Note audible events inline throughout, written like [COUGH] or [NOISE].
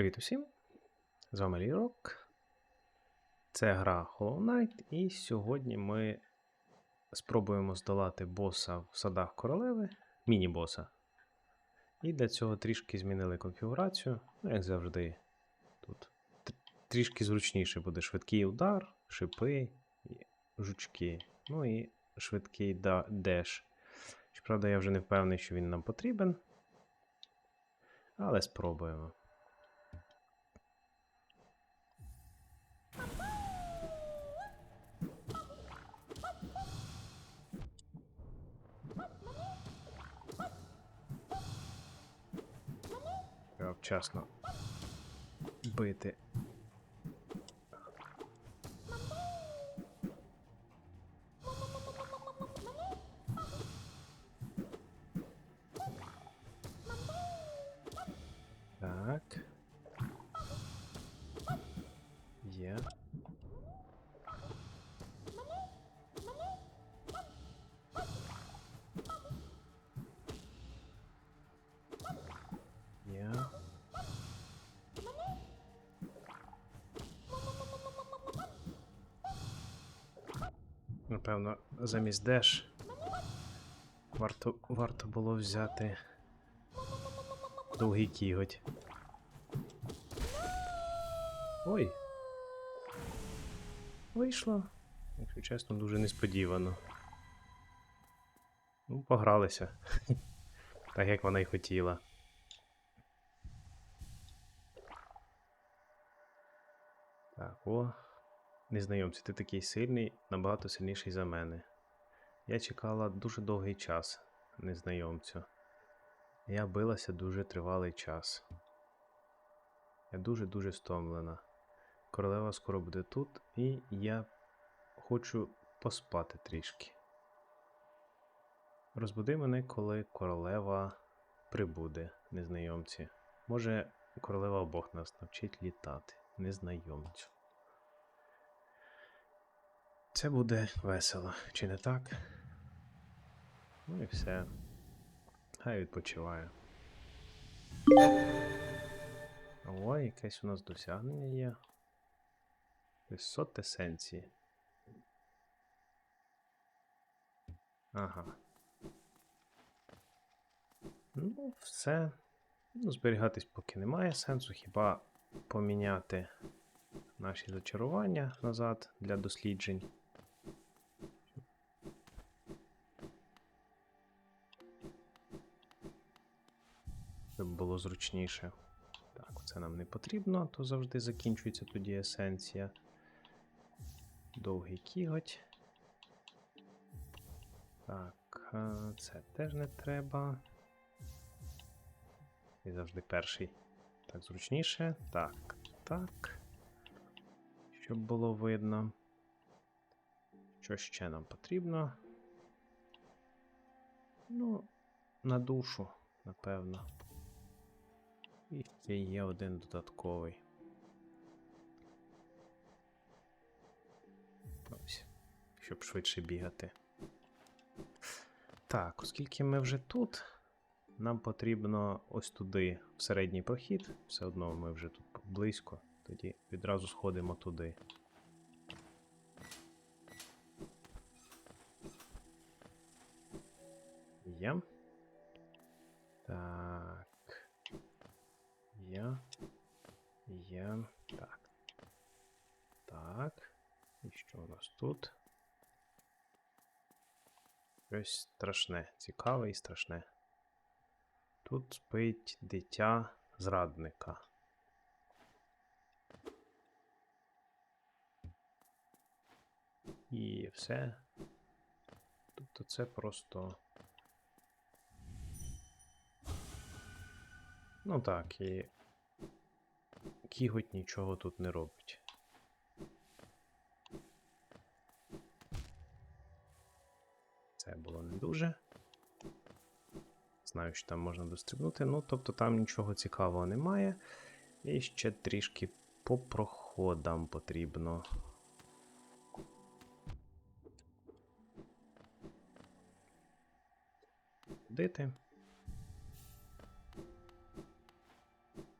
Привіт усім! З вами Лірок. Це гра Hollow Knight, і сьогодні ми спробуємо здолати боса в садах королеви, міні-боса. І для цього трішки змінили конфігурацію. Ну, як завжди, тут трішки зручніше буде швидкий удар, шипи, жучки. Ну і швидкий деш. Щоправда, я вже не впевнений, що він нам потрібен. Але спробуємо. Вчасно бити. Так. Напевно, замість деш варто, варто було взяти довгий кіготь. Ой. Вийшло. Якщо чесно, дуже несподівано. Ну, погралися. [LAUGHS] так як вона й хотіла. Так, о. Незнайомці, ти такий сильний, набагато сильніший за мене. Я чекала дуже довгий час, незнайомцю. Я билася дуже тривалий час. Я дуже-дуже стомлена. Королева скоро буде тут, і я хочу поспати трішки. Розбуди мене, коли королева прибуде, незнайомці. Може, королева обох нас навчить літати, незнайомцю. Це буде весело, чи не так? Ну і все. Хай відпочиває. Ой, якесь у нас досягнення є. 600 есенції. Ага. Ну, все. Ну, зберігатись поки немає сенсу, хіба поміняти наші зачарування назад для досліджень. Щоб було зручніше. Так, це нам не потрібно, то завжди закінчується тоді есенція. Довгий кіготь. Так, це теж не треба. І завжди перший. Так, зручніше. Так, так. Щоб було видно. Що ще нам потрібно? Ну, на душу, напевно. І ще є один додатковий. Ось, щоб швидше бігати. Так, оскільки ми вже тут, нам потрібно ось туди, в середній прохід. Все одно ми вже тут близько, тоді відразу сходимо туди. Є. що у нас тут? Щось страшне. Цікаве і страшне. Тут спить дитя зрадника. І все. Тобто це просто. Ну так, і кіготь нічого тут не робить. Це було не дуже. Знаю, що там можна дострибнути. Ну, тобто там нічого цікавого немає. І ще трішки по проходам потрібно. Ходити.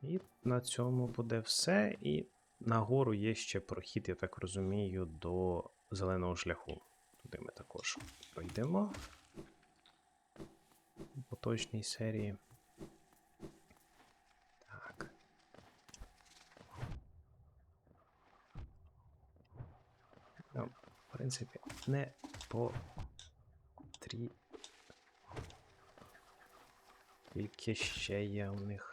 І на цьому буде все. І нагору є ще прохід, я так розумію, до зеленого шляху. Туди ми також пройдемо. У поточній серії. Так. Ну, в принципі, не потрібно. Тільки ще є у них.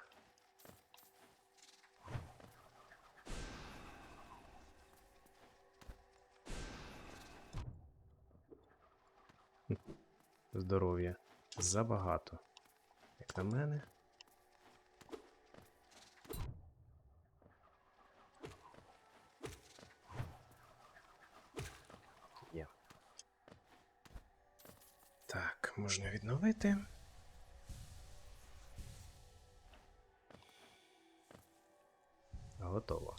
Забагато. Як на мене. Є. Так, можна відновити. Готово.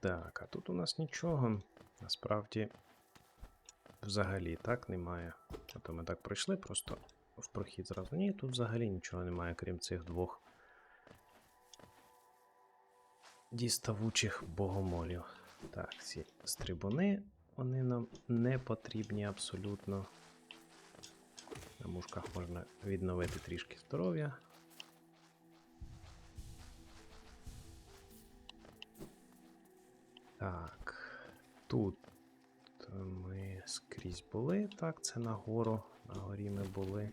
Так, а тут у нас нічого. Насправді взагалі так немає. А то ми так пройшли просто в прохід зразу. Ні, тут взагалі нічого немає, крім цих двох діставучих богомолів. Так, ці стрибуни, вони нам не потрібні абсолютно. На мушках можна відновити трішки здоров'я. Так, тут скрізь були. Так, це нагору. На горі ми були.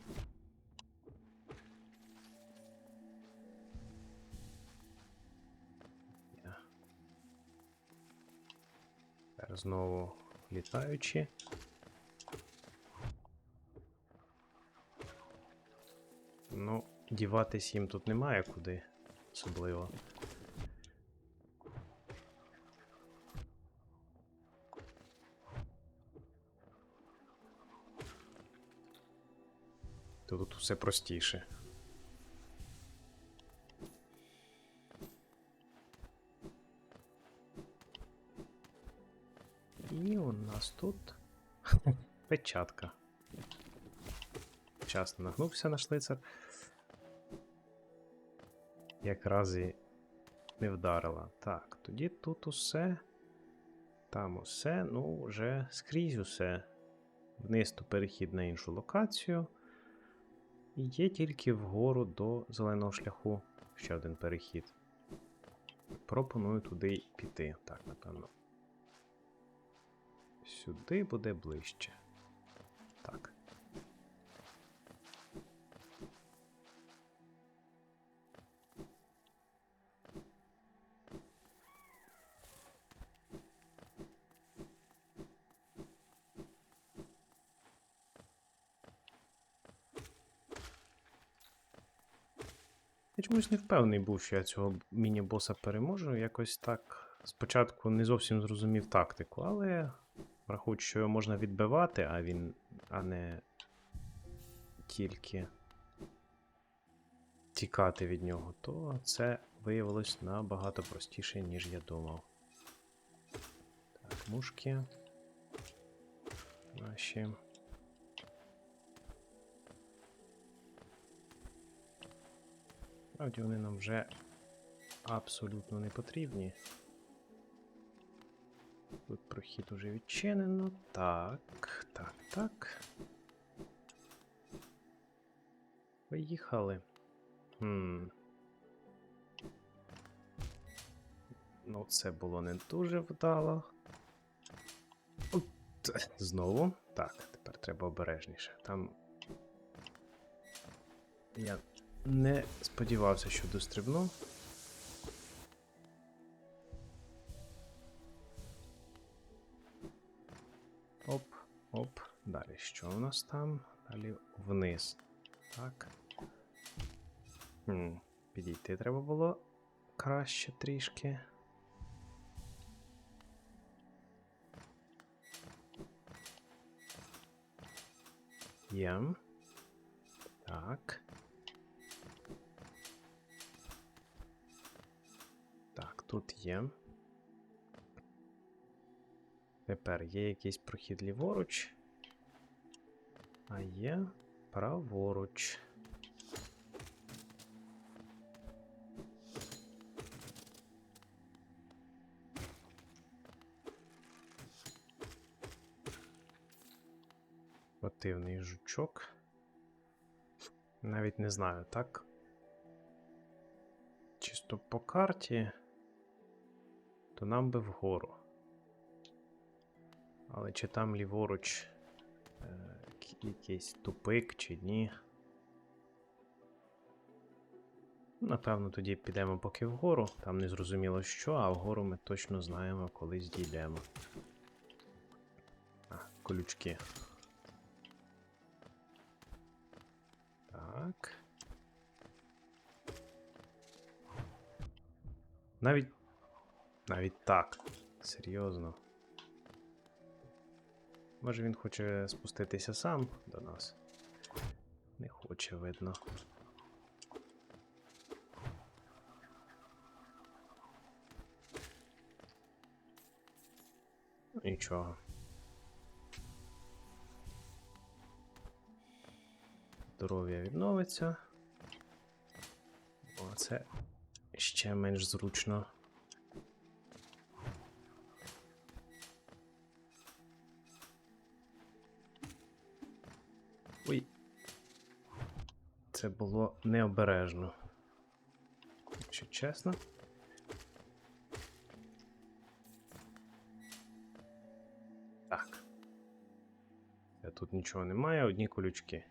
Тепер знову літаючи. Ну, діватись їм тут немає куди особливо. Тут все простіше. І у нас тут [LAUGHS] печатка. Вчасно нагнувся наш лицар. Якраз і не вдарила. Так, тоді тут усе. Там усе, ну, вже скрізь усе. Вниз то перехід на іншу локацію. І є тільки вгору до зеленого шляху ще один перехід. Пропоную туди піти. Так, напевно. Сюди буде ближче. Так. Я чомусь не впевнений був, що я цього міні-боса переможу. Якось так спочатку не зовсім зрозумів тактику, але враховуючи, що його можна відбивати, а він. а не тільки тікати від нього, то це виявилось набагато простіше, ніж я думав. Так, мушки. Наші. Справді вони нам вже абсолютно не потрібні. Тут прохід уже відчинено. Так, так, так. Поїхали. Хм. Ну, це було не дуже вдало. От, знову. Так, тепер треба обережніше. Там. Я не сподівався, що дострибну. Оп, оп. Далі що у нас там? Далі вниз. Так. Хм, Підійти треба було краще трішки. Є. Так. тут є. Тепер є якийсь прохід ліворуч, а є праворуч. Активний жучок. Навіть не знаю, так? Чисто по карті то нам би вгору. Але чи там ліворуч е, якийсь тупик чи ні. Напевно, тоді підемо поки вгору. Там не зрозуміло що, а вгору ми точно знаємо, коли дійдемо. А, колючки. Так. Навіть. Навіть так. Серйозно. Може він хоче спуститися сам до нас? Не хоче, видно. Нічого. Здоров'я відновиться. О, це ще менш зручно. Це було необережно. Якщо чесно. Так. Е, Тут нічого немає, одні колючки.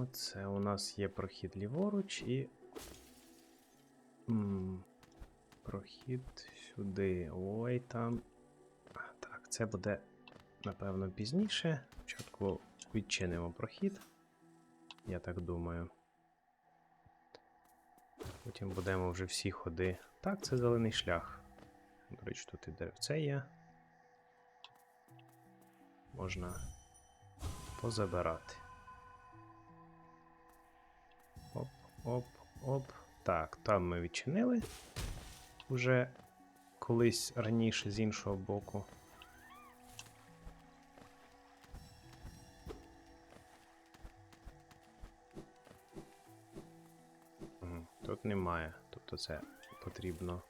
Ходімо. Це у нас є прохід ліворуч і. М, Прохід сюди. Ой там. Так, це буде, напевно, пізніше. Спочатку відчинимо прохід. Я так думаю. Потім будемо вже всі ходи. Так, це зелений шлях. До речі, тут і деревце є. Можна позабирати. Оп, оп. Так, там ми відчинили. Уже колись раніше з іншого боку. Тут немає. Тобто це потрібно.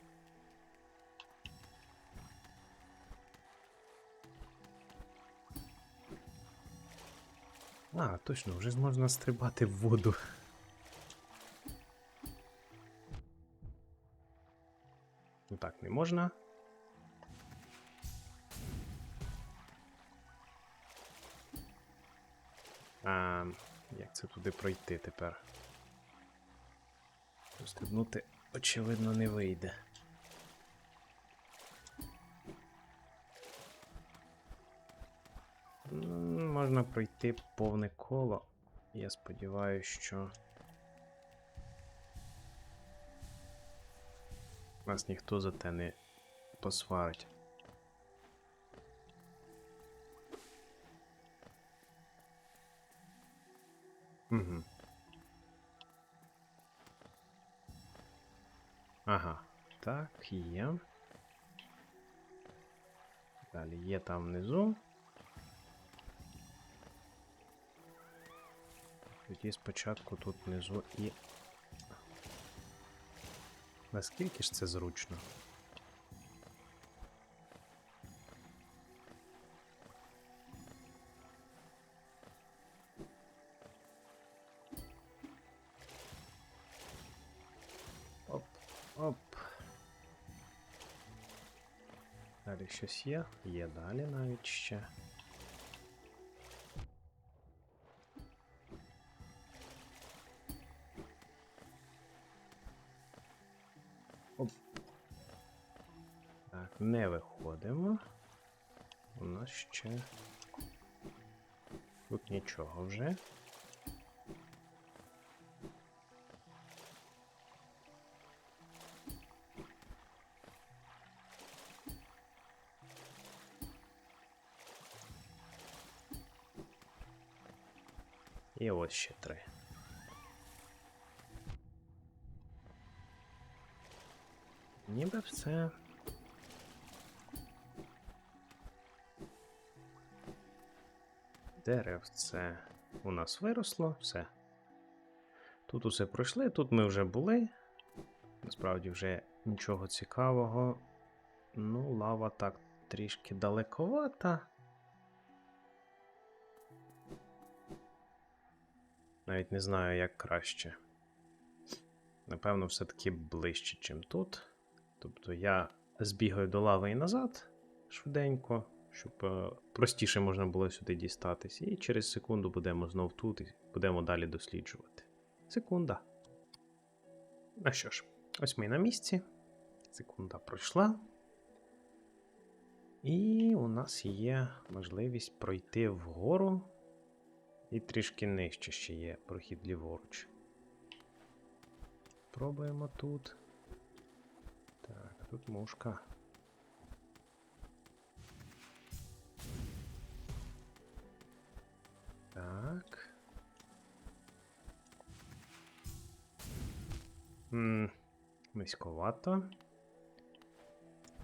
А, точно, вже ж можна стрибати в воду. Ну так, не можна. А, як це туди пройти тепер? Стрибнути, очевидно, не вийде. Можна пройти повне коло. Я сподіваюся, що. Нас ніхто за те не посварить. Угу. Ага, так, є. Далі є там внизу. Тоді спочатку тут внизу і. Наскільки ж це зручно? Оп, оп. Далі щось є? Є далі навіть ще. Не виходимо. У нас ще. Тут нічого вже. І ось ще три. Ніби все Деревце у нас виросло, все. Тут усе пройшли, тут ми вже були. Насправді вже нічого цікавого. Ну, лава так трішки далековата. Навіть не знаю, як краще. Напевно, все-таки ближче, чим тут. Тобто я збігаю до лави і назад швиденько, щоб е, простіше можна було сюди дістатись. І через секунду будемо знов тут і будемо далі досліджувати. Секунда. Ну що ж, ось ми на місці. Секунда пройшла. І у нас є можливість пройти вгору. І трішки нижче ще є прохід ліворуч. Пробуємо тут. Так, тут мушка. М.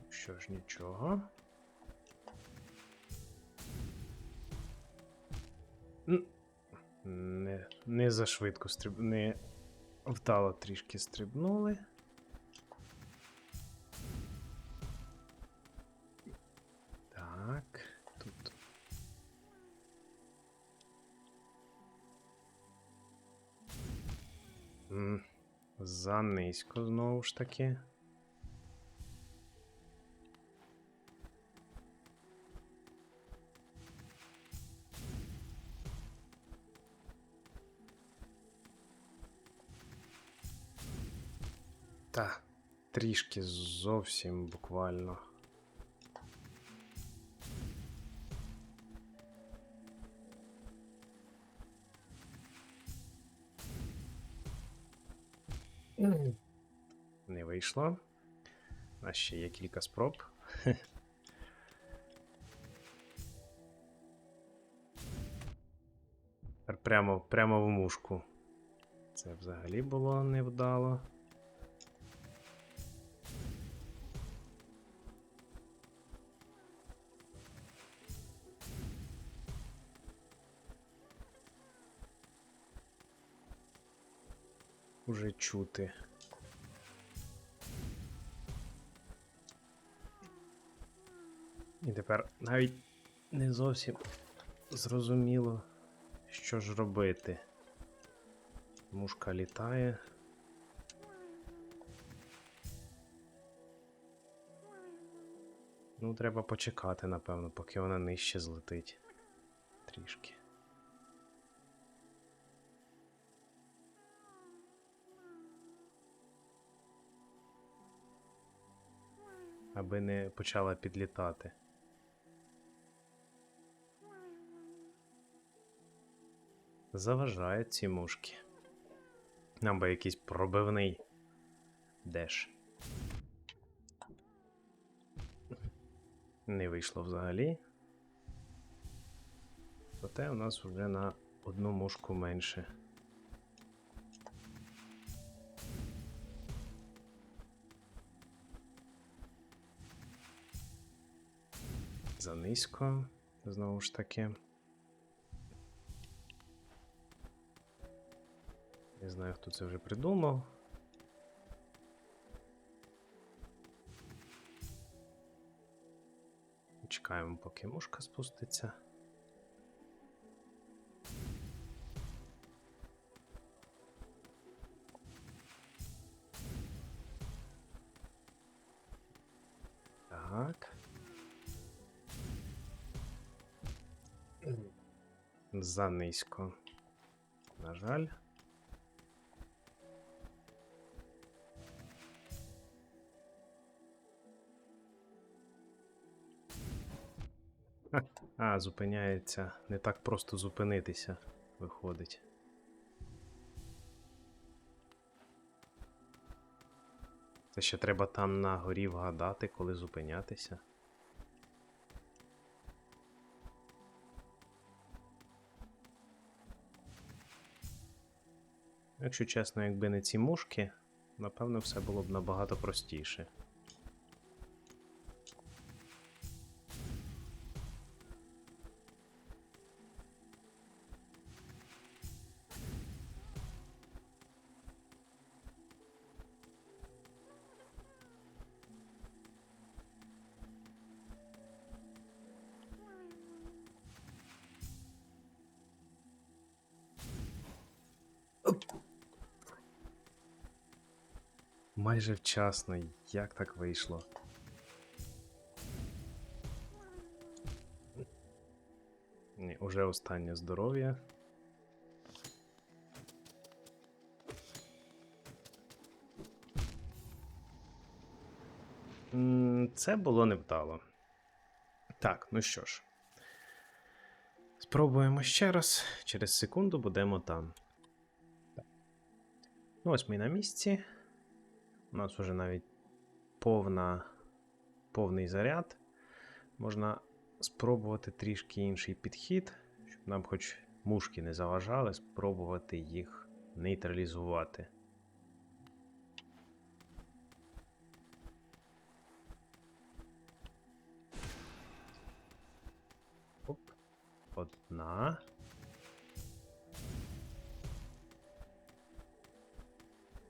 Що ж, нічого. Не, не зашвидко стриб... Не вдало трішки стрибнули. Занизько знову ж таки. Та, трішки зовсім буквально. Не вийшло. У нас ще є кілька спроб. [LAUGHS] Прямо, прямо в мушку. Це взагалі було невдало. Уже чути. І тепер навіть не зовсім зрозуміло, що ж робити. Мушка літає. Ну, треба почекати, напевно, поки вона нижче злетить. Трішки. Аби не почала підлітати. Заважають ці мушки. Нам би якийсь пробивний деш. Не вийшло взагалі. Проте у нас вже на одну мушку менше. Занизько, знову ж таки. Не знаю, хто це вже придумав. Чекаємо, поки мушка спуститься. Занизько. На жаль. А, зупиняється. Не так просто зупинитися, виходить. Це ще треба там на горі вгадати, коли зупинятися. Якщо чесно, якби не ці мушки, напевно, все було б набагато простіше. Майже вчасно. Як так вийшло? Ні, уже останнє здоров'я. Це було невдало. Так, ну що ж. Спробуємо ще раз. Через секунду будемо там. Ну, ось ми на місці. У нас вже навіть повна, повний заряд. Можна спробувати трішки інший підхід, щоб нам хоч мушки не заважали, спробувати їх нейтралізувати. Оп. Одна.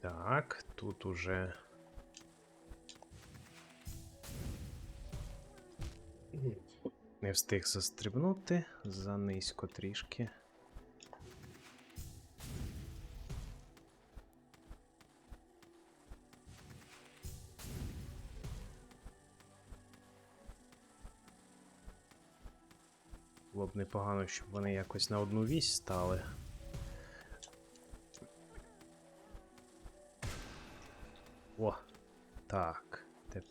Так, тут уже. Не встиг застрибнути занизько трішки. Було б непогано, щоб вони якось на одну вісь стали.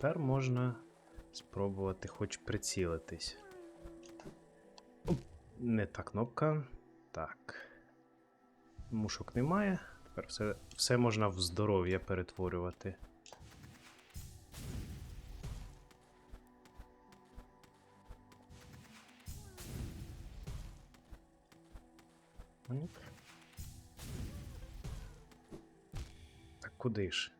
Тепер можна спробувати хоч прицілитись. Не та кнопка. Так. Мушок немає. Тепер все, все можна в здоров'я перетворювати. Так куди ж?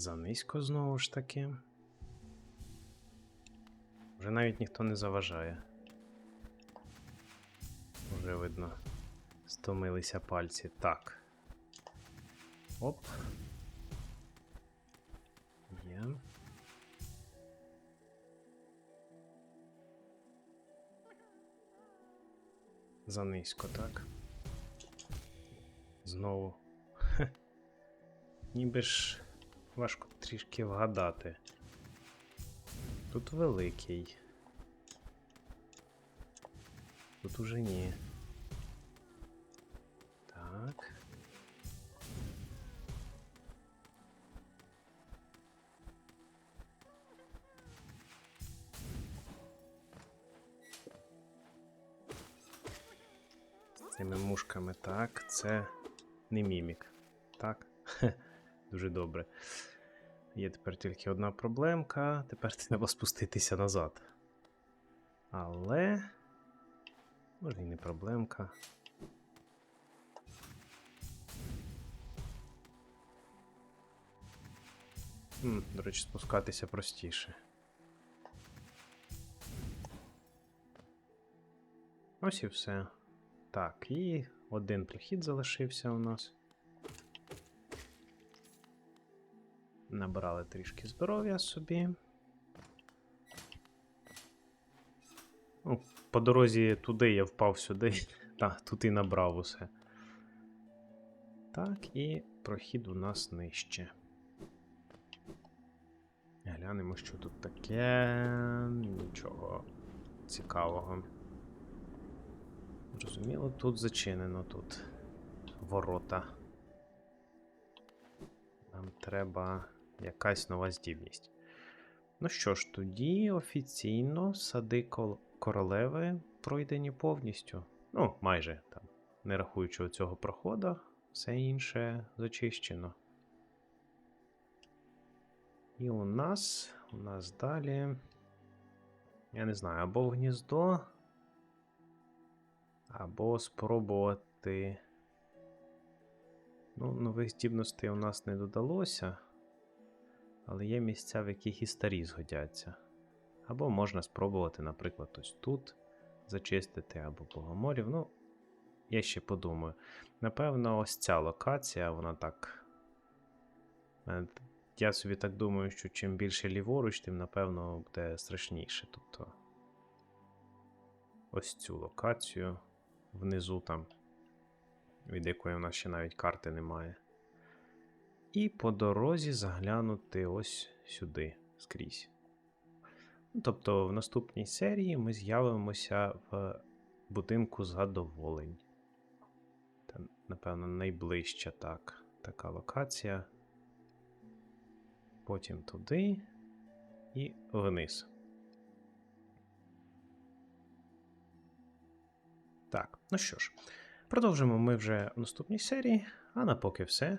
Занизько знову ж таки. Вже навіть ніхто не заважає. Вже видно. Стомилися пальці. Так. Оп. Є. Занизько, так. Знову. Хе. Ніби ж важко трішки вгадати. Тут великий. Тут уже ні. Так. З цими мушками так, це не мімік. Так? [LAUGHS] Дуже добре. Є тепер тільки одна проблемка. Тепер [LAUGHS] треба спуститися назад. Але. Може і не проблемка. М, До речі, спускатися простіше. Ось і все. Так, і один прихід залишився у нас. Набрали трішки здоров'я собі. Ну, по дорозі туди я впав сюди. [LAUGHS] Так, тут і набрав усе. Так, і прохід у нас нижче. Глянемо, що тут таке. Нічого цікавого. Зрозуміло, тут зачинено тут ворота. Нам треба якась нова здібність. Ну що ж, тоді офіційно сади королеви пройдені повністю. Ну, майже там, не рахуючи цього проходу, все інше зачищено. І у нас, у нас далі. Я не знаю, або в гніздо, або спробувати. Ну, нових здібностей у нас не додалося. Але є місця, в яких і старі згодяться. Або можна спробувати, наприклад, ось тут зачистити, або Богоморів. Ну, я ще подумаю. Напевно, ось ця локація, вона так. е, я собі так думаю, що чим більше ліворуч, тим напевно буде страшніше. Тобто ось цю локацію внизу там, від якої в нас ще навіть карти немає. І по дорозі заглянути ось сюди скрізь. Ну, Тобто, в наступній серії ми з'явимося в будинку задоволень. Це, напевно, найближча так, така локація. Потім туди і вниз. Так, ну що ж, продовжимо ми вже в наступній серії. А на поки все.